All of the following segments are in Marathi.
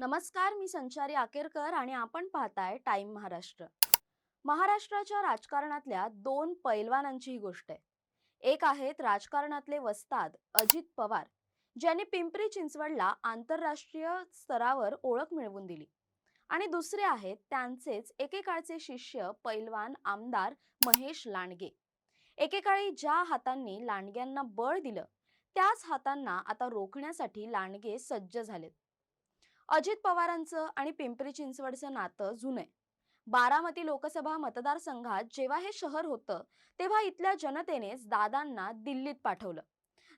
नमस्कार मी संचारी आकेरकर आणि आपण पाहताय टाइम महाराष्ट्र. महाराष्ट्राच्या राजकारणातल्या दोन पैलवानांची ही गोष्ट आहे. एक आहेत राजकारणातले वस्ताद अजित पवार ज्यांनी पिंपरी चिंचवडला आंतरराष्ट्रीय स्तरावर ओळख मिळवून दिली. आणि दुसरे आहेत त्यांचेच एकेकाळचे शिष्य पैलवान आमदार महेश लांडगे. एकेकाळी ज्या हातांनी लांडग्यांना बळ दिलं त्याच हातांना आता रोखण्यासाठी लांडगे सज्ज झालेत. अजित पवारांचं आणि पिंपरी चिंचवडचं नातं जुनं आहे. बारामती लोकसभा मतदारसंघात जेव्हा हे शहर होतं तेव्हा इथल्या जनतेनेच दादांना दिल्लीत पाठवलं.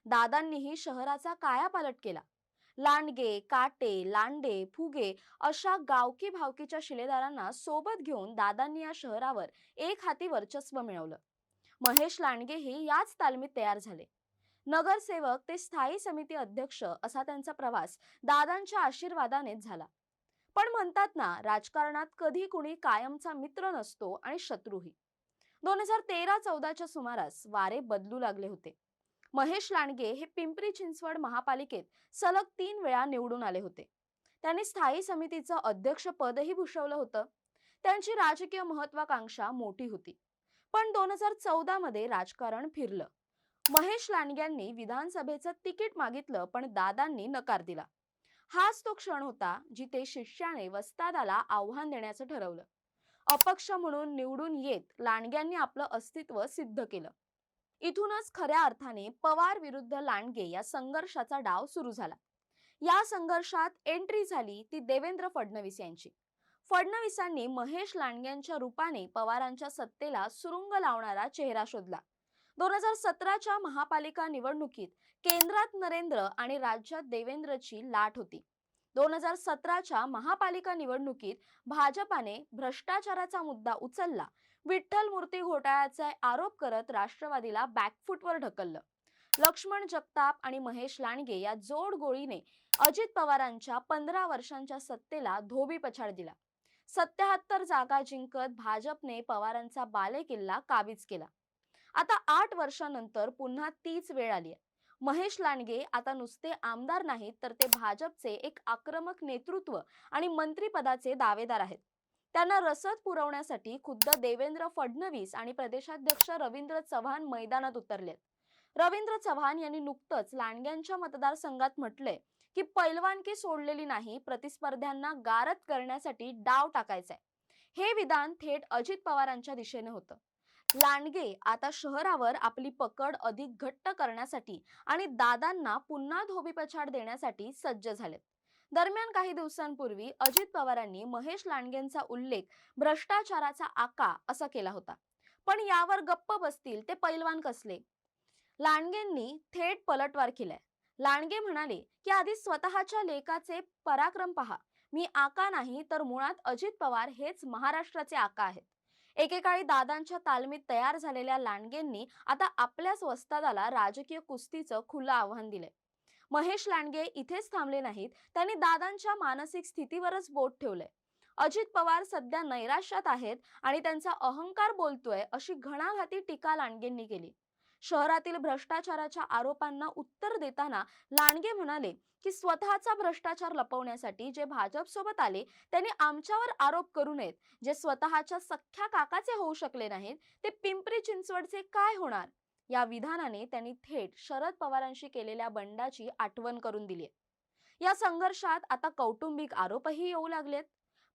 दादांनीही शहराचा कायापालट केला. लांडगे काटे लांडे फुगे अशा गावकी भावकीच्या शिलेदारांना सोबत घेऊन दादांनी या शहरावर एक हाती वर्चस्व मिळवलं. महेश लांडगेही याच तालमीत तयार झाले. नगरसेवक ते स्थायी समिती अध्यक्ष असा त्यांचा प्रवास दादांच्या आशीर्वादानेच झाला. पण म्हणतात ना राजकारणात कधी कुणी कायमचा मित्र नसतो आणि शत्रूही. दोन हजार तेरा चौदाच्या सुमारास वारे बदलू लागले होते. महेश लांडगे हे पिंपरी चिंचवड महापालिकेत सलग तीन वेळा निवडून आले होते. त्यांनी स्थायी समितीचं अध्यक्षपदही भूषवलं होतं. त्यांची राजकीय महत्वाकांक्षा मोठी होती. पण दोन हजार चौदा मध्ये राजकारण फिरलं. महेश लांडग्यांनी विधानसभेचं तिकीट मागितलं पण दादांनी नकार दिला. हाच तो क्षण होता जिथे शिष्याने वस्तादाला आव्हान देण्याचं ठरवलं. अपक्ष म्हणून निवडून येत लांडग्यांनी आपलं अस्तित्व सिद्ध केलं. इथूनच खऱ्या अर्थाने पवार विरुद्ध लांडगे या संघर्षाचा डाव सुरू झाला. या संघर्षात एंट्री झाली ती देवेंद्र फडणवीस यांची. फडणवीसांनी महेश लांडग्यांच्या रूपाने पवारांच्या सत्तेला सुरुंग लावणारा चेहरा शोधला. दोन हजार सतराच्या महापालिका निवडणुकीत केंद्रात नरेंद्र आणि राज्यात देवेंद्रची लाट होती. दोन हजार सतराच्या महापालिका निवडणुकीत भाजपाने भ्रष्टाचाराचा मुद्दा उचलला. विठ्ठल मूर्ती घोटाळ्याचा आरोप करत राष्ट्रवादीला बॅकफुटवर ढकललं. लक्ष्मण जगताप आणि महेश लांडगे या जोड गोळीने अजित पवारांच्या पंधरा वर्षांच्या सत्तेला धोबी पछाड दिला. सत्याहत्तर जागा जिंकत भाजपने पवारांचा बालेकिल्ला काबीज केला. आता आठ वर्षानंतर पुन्हा तीच वेळ आली महेश लांडगे आता नुसते आमदार नाहीत तर ते भाजपचे एक आक्रमक नेतृत्व आणि मंत्रीपदाचे दावेदार आहेत. त्यांना रसद पुरवण्यासाठी खुद्द देवेंद्र फडणवीस आणि प्रदेशाध्यक्ष रवींद्र चव्हाण मैदानात उतरलेत. रवींद्र चव्हाण यांनी नुकतंच लांडग्यांच्या मतदारसंघात म्हटलंय की पैलवानकी सोडलेली नाही प्रतिस्पर्ध्यांना गारद करण्यासाठी डाव टाकायचाय. हे विधान थेट अजित पवारांच्या दिशेने होतं. लांडगे आता शहरावर आपली पकड अधिक घट्ट करण्यासाठी आणि दादांना पुन्हा धोबीपछाड देण्यासाठी सज्ज झालेत. दरम्यान काही दिवसांपूर्वी अजित पवारांनी महेश लांडगेंचा उल्लेख भ्रष्टाचाराचा आका असा केला होता. पण यावर गप्प बसतील ते पैलवान कसले? लांडगेंनी थेट पलटवार केलाय. लांडगे म्हणाले की आधी स्वतःच्या लेखाचे पराक्रम पहा. मी आका नाही तर मुळात अजित पवार हेच महाराष्ट्राचे आका आहेत. एकेकाळी दादांच्या तालमीत तयार झालेल्या लांडगेंनी आता आपल्याच वस्तादाला राजकीय कुस्तीचं खुलं आव्हान दिलंय. महेश लांडगे इथेच थांबले नाहीत त्यांनी दादांच्या मानसिक स्थितीवरच बोट ठेवलंय. अजित पवार सध्या नैराश्यात आहेत आणि त्यांचा अहंकार बोलतोय अशी घणाघाती टीका लांडगेंनी केली. शहरातील भ्रष्टाचाराच्या आरोपांना उत्तर देताना लांडगे म्हणाले की स्वतःचा भ्रष्टाचार लपवण्यासाठी जे भाजप सोबत आले त्यांनी आमच्यावर आरोप करू नयेत. जे स्वतःच्या सख्ख्या काकाचे होऊ शकले नाहीत ते पिंपरी चिंचवडचे काय होणार? या विधानाने त्यांनी थेट शरद पवारांशी केलेल्या बंडाची आठवण करून दिली या संघर्षात आता कौटुंबिक आरोपही येऊ लागलेत.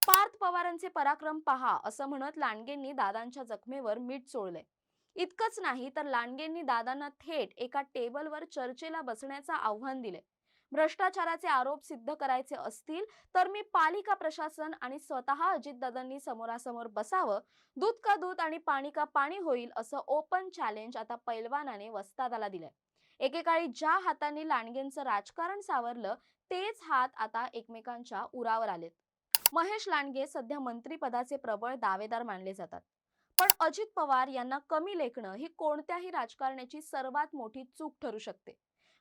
पार्थ पवारांचे पराक्रम पहा असं म्हणत लांडगेंनी दादांच्या जखमेवर मीठ चोळलंय. इतकंच नाही तर लांडगेंनी दादांना थेट एका टेबलवर चर्चेला बसण्याचं आव्हान दिले भ्रष्टाचाराचे आरोप सिद्ध करायचे असतील तर मी पालिका प्रशासन आणि स्वतः अजितदादांनी समोरासमोर बसावं. दूध का दूध आणि पाणी का पाणी होईल असं ओपन चॅलेंज आता पैलवानाने वस्तादाला दिलंय. एकेकाळी ज्या हातांनी लांडगेंचं राजकारण सावरलं तेच हात आता एकमेकांच्या उरावर आलेत. महेश लांडगे सध्या मंत्रीपदाचे प्रबळ दावेदार मानले जातात. पण अजित पवार यांना कमी लेखणं ही कोणत्याही राजकारण्याची सर्वात मोठी चूक ठरू शकते.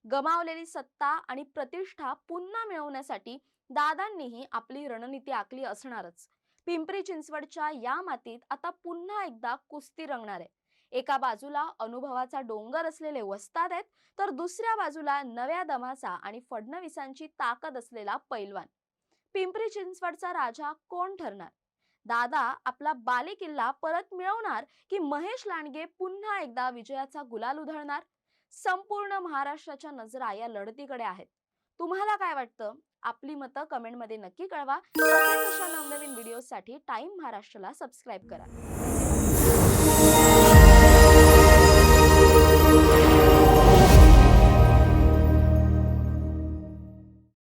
गमावलेली सत्ता आणि प्रतिष्ठा पुन्हा मिळवण्यासाठी दादांनीही आपली रणनीती आखली असणारच. पिंपरी चिंचवडच्या या मातीत आता पुन्हा एकदा कुस्ती रंगणार आहे. एका बाजूला अनुभवाचा डोंगर असलेले वस्ताद आहेत तर दुसऱ्या बाजूला नव्या दमाचा आणि फडणवीसांची ताकद असलेला पैलवान. पिंपरी चिंचवडचा राजा कोण ठरणार? दादा आपला बालेकिल्ला परत मिळवणार की महेश लांडगे पुन्हा एकदा विजयाचा गुलाल उधळणार? संपूर्ण महाराष्ट्राच्या नजरा या लढतीकडे आहेत. तुम्हाला काय वाटतं? आपली मतं कमेंटमध्ये नक्की कळवा. अशा नवनवीन व्हिडिओसाठी टाइम महाराष्ट्राला सबस्क्राईब करा.